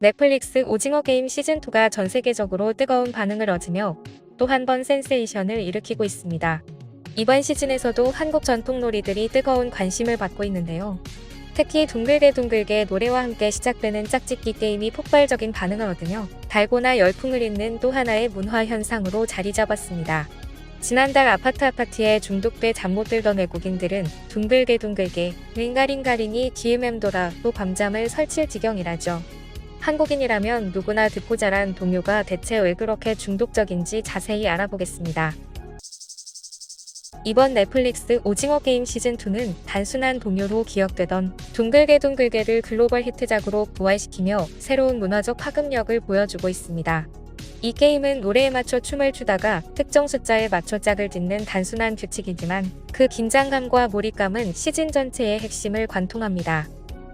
넷플릭스 오징어 게임 시즌2가 전 세계적으로 뜨거운 반응을 얻으며 또 한 번 센세이션을 일으키고 있습니다. 이번 시즌에서도 한국 전통 놀이들이 뜨거운 관심을 받고 있는데요. 특히 둥글게 둥글게 노래와 함께 시작되는 짝짓기 게임이 폭발적인 반응을 얻으며 달고나 열풍을 잇는 또 하나의 문화 현상으로 자리 잡았습니다. 지난달 아파트 아파트에 중독돼 잠 못 들던 외국인들은 둥글게 둥글게 링가링가링이 DMM도라 또 밤잠을 설칠 지경이라죠. 한국인이라면 누구나 듣고 자란 동요가 대체 왜 그렇게 중독적인지 자세히 알아보겠습니다. 이번 넷플릭스 오징어 게임 시즌2는 단순한 동요로 기억되던 둥글게 둥글게를 글로벌 히트작으로 부활시키며 새로운 문화적 파급력을 보여주고 있습니다. 이 게임은 노래에 맞춰 춤을 추다가 특정 숫자에 맞춰 짝을 짓는 단순한 규칙이지만 그 긴장감과 몰입감은 시즌 전체의 핵심을 관통합니다.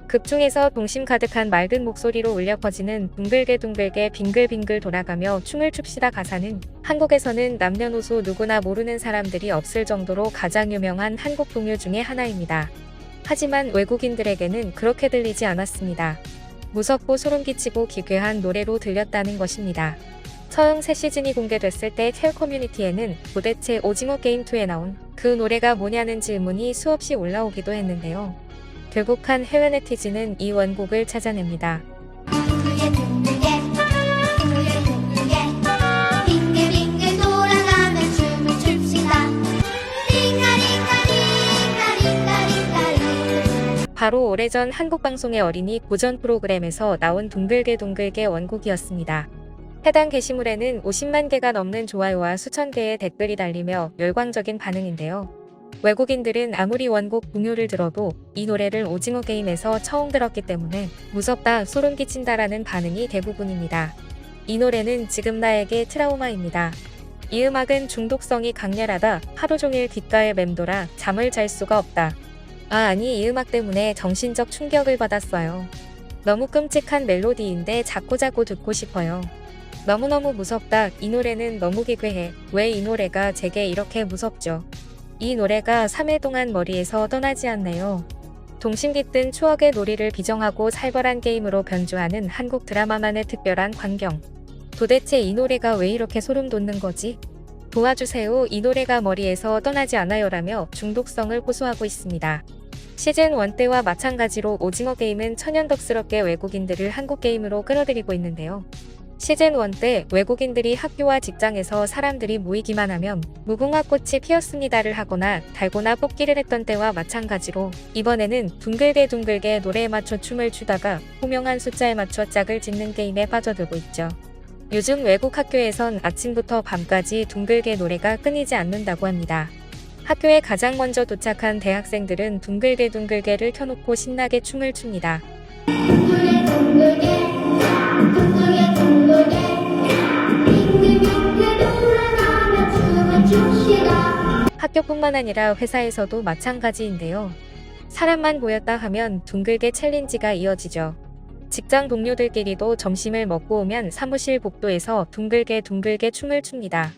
극중에서 동심 가득한 맑은 목소리로 울려 퍼지는 둥글게 둥글게 빙글빙글 돌아가며 춤을 춥시다 가사는 한국에서는 남녀노소 누구나 모르는 사람들이 없을 정도로 가장 유명한 한국 동요 중의 하나입니다. 하지만 외국인들에게는 그렇게 들리지 않았습니다. 무섭고 소름 끼치고 기괴한 노래로 들렸다는 것입니다. 처음 새 시즌이 공개됐을 때 텔 커뮤니티에는 도대체 오징어 게임2에 나온 그 노래가 뭐냐는 질문이 수없이 올라오기도 했는데요. 결국 한 해외 네티즌은 이 원곡을 찾아냅니다. 바로 오래전 한국 방송의 어린이 고전 프로그램에서 나온 둥글게 둥글게 원곡이었습니다. 해당 게시물에는 50만 개가 넘는 좋아요와 수천 개의 댓글이 달리며 열광적인 반응인데요. 외국인들은 아무리 원곡 동요를 들어도 이 노래를 오징어 게임에서 처음 들었기 때문에 무섭다, 소름 끼친다라는 반응이 대부분입니다. 이 노래는 지금 나에게 트라우마입니다. 이 음악은 중독성이 강렬하다, 하루 종일 귓가에 맴돌아 잠을 잘 수가 없다. 아, 아니, 이 음악 때문에 정신적 충격을 받았어요. 너무 끔찍한 멜로디인데 자꾸자꾸 듣고 싶어요. 너무너무 무섭다. 이 노래는 너무 기괴해. 왜 이 노래가 제게 이렇게 무섭죠? 이 노래가 3일 동안 머리에서 떠나지 않네요. 동심 깃든 추억의 놀이를 비정하고 살벌한 게임으로 변주하는 한국 드라마만의 특별한 광경. 도대체 이 노래가 왜 이렇게 소름 돋는 거지? 도와주세요. 이 노래가 머리에서 떠나지 않아요라며 중독성을 호소하고 있습니다. 시즌 1 때와 마찬가지로 오징어 게임은 천연덕스럽게 외국인들을 한국 게임으로 끌어들이고 있는데요. 시즌 1 때 외국인들이 학교와 직장에서 사람들이 모이기만 하면 무궁화 꽃이 피었습니다를 하거나 달고나 뽑기를 했던 때와 마찬가지로 이번에는 둥글게 둥글게 노래에 맞춰 춤을 추다가 호명한 숫자에 맞춰 짝을 짓는 게임에 빠져들고 있죠. 요즘 외국 학교에선 아침부터 밤까지 둥글게 노래가 끊이지 않는다고 합니다. 학교에 가장 먼저 도착한 대학생들은 둥글게 둥글게를 켜놓고 신나게 춤을 춥니다. 둥글게 둥글게 학교뿐만 아니라 회사에서도 마찬가지인데요. 사람만 보였다 하면 둥글게 챌린지가 이어지죠. 직장 동료들끼리도 점심을 먹고 오면 사무실 복도에서 둥글게 둥글게 춤을 춥니다.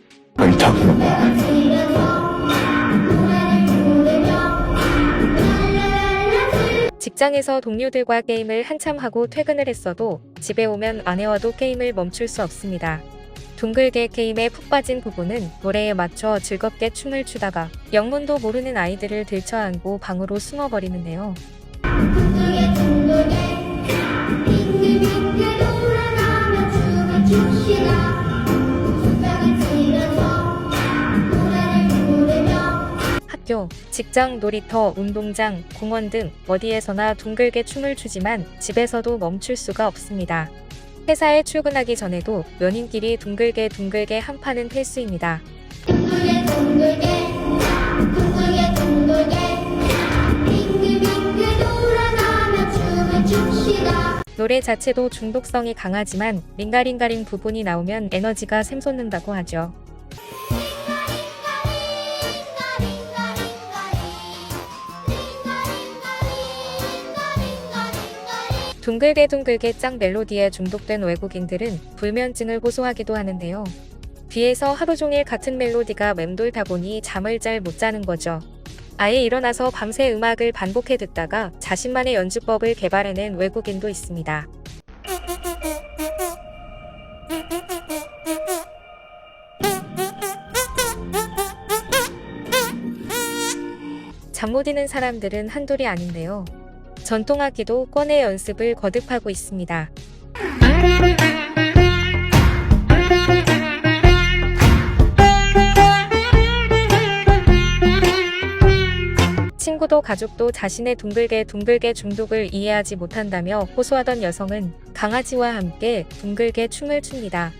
직장에서 동료들과 게임을 한참 하고 퇴근을 했어도 집에 오면 아내와도 게임을 멈출 수 없습니다. 둥글게 게임에 푹 빠진 부부는 노래에 맞춰 즐겁게 춤을 추다가 영문도 모르는 아이들을 들쳐안고 방으로 숨어버리는데요. 학교, 직장, 놀이터, 운동장, 공원 등 어디에서나 둥글게 춤을 추지만 집에서도 멈출 수가 없습니다. 회사에 출근하기 전에도 연인끼리 둥글게 둥글게 한 판은 필수입니다. 둥글게 둥글게 둥글게 둥글게 빙글빙글 돌아가며 춤을 춥시다 노래 자체도 중독성이 강하지만 링가링가링 부분이 나오면 에너지가 샘솟는다고 하죠. 둥글게 둥글게 짱 멜로디에 중독된 외국인들은 불면증을 호소하기도 하는데요. 뒤에서 하루 종일 같은 멜로디가 맴돌다 보니 잠을 잘 못 자는 거죠. 아예 일어나서 밤새 음악을 반복해 듣다가 자신만의 연주법을 개발해낸 외국인도 있습니다. 잠 못 이는 사람들은 한둘이 아닌데요. 전통악기도 꺼내 연습을 거듭하고 있습니다. 친구도 가족도 자신의 둥글게 둥글게 중독을 이해하지 못한다며 호소하던 여성은 강아지와 함께 둥글게 춤을 춥니다.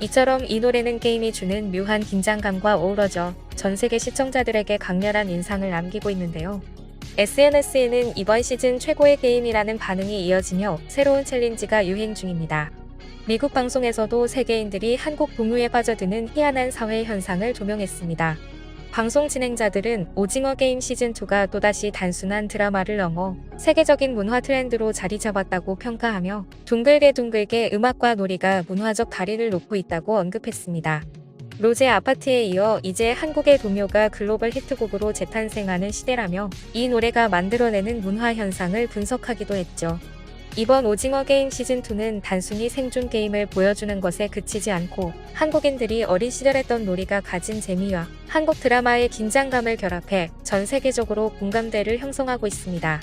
이처럼 이 노래는 게임이 주는 묘한 긴장감과 어우러져 전 세계 시청자들에게 강렬한 인상을 남기고 있는데요. SNS에는 이번 시즌 최고의 게임이라는 반응이 이어지며 새로운 챌린지가 유행 중입니다. 미국 방송에서도 세계인들이 한국 동요에 빠져드는 희한한 사회 현상을 조명했습니다. 방송 진행자들은 오징어 게임 시즌2가 또다시 단순한 드라마를 넘어 세계적인 문화 트렌드로 자리 잡았다고 평가하며 둥글게 둥글게 음악과 놀이가 문화적 다리를 놓고 있다고 언급했습니다. 로제 아파트에 이어 이제 한국의 동요가 글로벌 히트곡으로 재탄생하는 시대라며 이 노래가 만들어내는 문화 현상을 분석하기도 했죠. 이번 오징어 게임 시즌2는 단순히 생존 게임을 보여주는 것에 그치지 않고 한국인들이 어린 시절 했던 놀이가 가진 재미와 한국 드라마의 긴장감을 결합해 전 세계적으로 공감대를 형성하고 있습니다.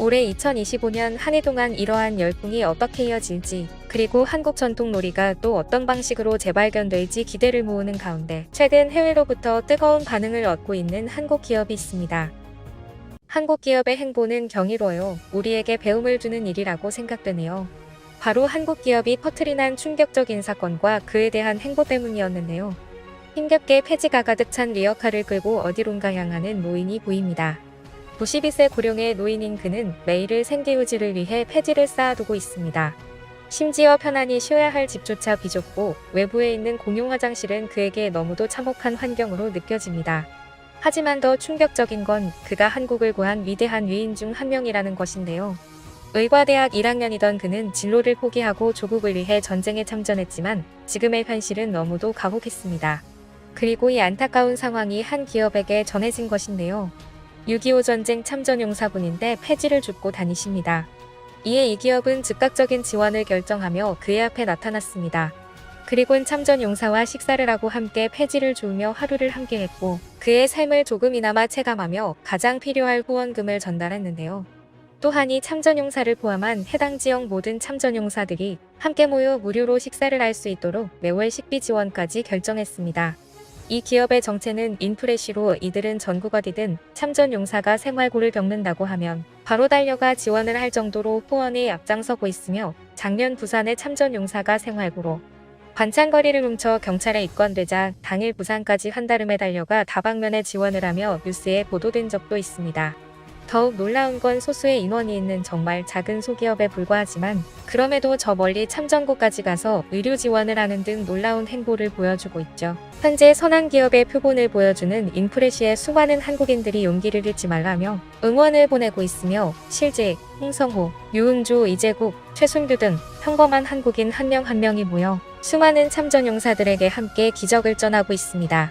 올해 2025년 한 해 동안 이러한 열풍이 어떻게 이어질지 그리고 한국 전통 놀이가 또 어떤 방식으로 재발견될지 기대를 모으는 가운데 최근 해외로부터 뜨거운 반응을 얻고 있는 한국 기업이 있습니다. 한국 기업의 행보는 경이로요. 우리에게 배움을 주는 일이라고 생각되네요. 바로 한국 기업이 퍼트린 한 충격적인 사건과 그에 대한 행보 때문이었는데요. 힘겹게 폐지가 가득 찬 리어카를 끌고 어디론가 향하는 노인이 보입니다. 92세 고령의 노인인 그는 매일을 생계유지를 위해 폐지를 쌓아두고 있습니다. 심지어 편안히 쉬어야 할 집조차 비좁고 외부에 있는 공용 화장실은 그에게 너무도 참혹한 환경으로 느껴집니다. 하지만 더 충격적인 건 그가 한국을 구한 위대한 위인 중 한 명이라는 것인데요. 의과대학 1학년이던 그는 진로를 포기하고 조국을 위해 전쟁에 참전했지만 지금의 현실은 너무도 가혹했습니다. 그리고 이 안타까운 상황이 한 기업에게 전해진 것인데요. 6.25 전쟁 참전 용사분인데 폐지를 줍고 다니십니다. 이에 이 기업은 즉각적인 지원을 결정하며 그의 앞에 나타났습니다. 그리곤 참전 용사와 식사를 하고 함께 폐지를 주우며 하루를 함께했고 그의 삶을 조금이나마 체감하며 가장 필요할 후원금을 전달했는데요. 또한 이 참전용사를 포함한 해당 지역 모든 참전용사들이 함께 모여 무료로 식사를 할 수 있도록 매월 식비 지원까지 결정했습니다. 이 기업의 정체는 인프레시로 이들은 전국 어디든 참전 용사가 생활고를 겪는다고 하면 바로 달려가 지원을 할 정도로 후원에 앞장서고 있으며 작년 부산의 참전 용사가 생활고로 반찬거리를 훔쳐 경찰에 입건되자 당일 부산까지 한달음에 달려가 다방면에 지원을 하며 뉴스에 보도된 적도 있습니다. 더욱 놀라운 건 소수의 인원이 있는 정말 작은 소기업에 불과하지만 그럼에도 저 멀리 참전국까지 가서 의료 지원을 하는 등 놀라운 행보를 보여주고 있죠. 현재 선한 기업의 표본을 보여주는 인프레시의 수많은 한국인들이 용기를 잃지 말라며 응원을 보내고 있으며 실제 홍성호, 유은주, 이재국, 최순규 등 평범한 한국인 한 명한 명이 모여 수많은 참전 용사들에게 함께 기적을 전하고 있습니다.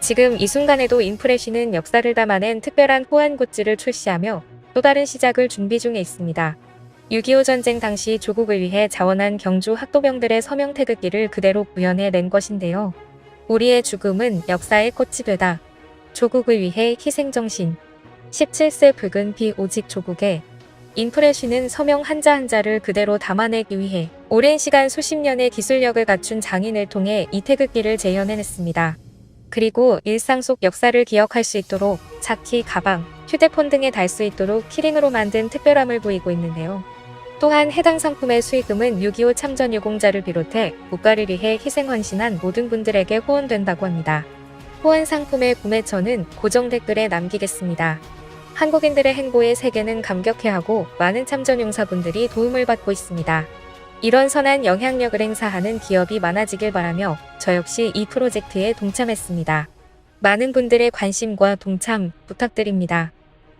지금 이 순간에도 인프레시는 역사를 담아낸 특별한 호환 굿즈를 출시하며 또 다른 시작을 준비 중에 있습니다. 6.25 전쟁 당시 조국을 위해 자원한 경주 학도병들의 서명 태극기를 그대로 구현해 낸 것인데요. 우리의 죽음은 역사의 꽃이 되다. 조국을 위해 희생정신. 17세 붉은 피 오직 조국에 인프레쉬는 서명 한자 한자를 그대로 담아내기 위해 오랜 시간 수십 년의 기술력을 갖춘 장인을 통해 이 태극기를 재현해냈습니다. 그리고 일상 속 역사를 기억할 수 있도록 차키, 가방, 휴대폰 등에 달 수 있도록 키링으로 만든 특별함을 보이고 있는데요. 또한 해당 상품의 수익금은 6.25 참전 유공자를 비롯해 국가를 위해 희생 헌신한 모든 분들에게 후원된다고 합니다. 후원 상품의 구매처는 고정 댓글에 남기겠습니다. 한국인들의 행보에 세계는 감격해하고 많은 참전 용사분들이 도움을 받고 있습니다. 이런 선한 영향력을 행사하는 기업이 많아지길 바라며 저 역시 이 프로젝트에 동참했습니다. 많은 분들의 관심과 동참 부탁드립니다.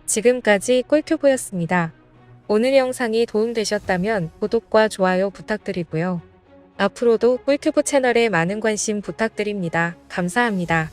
지금까지 꿀튜브였습니다. 오늘 영상이 도움되셨다면 구독과 좋아요 부탁드리고요. 앞으로도 꿀튜브 채널에 많은 관심 부탁드립니다. 감사합니다.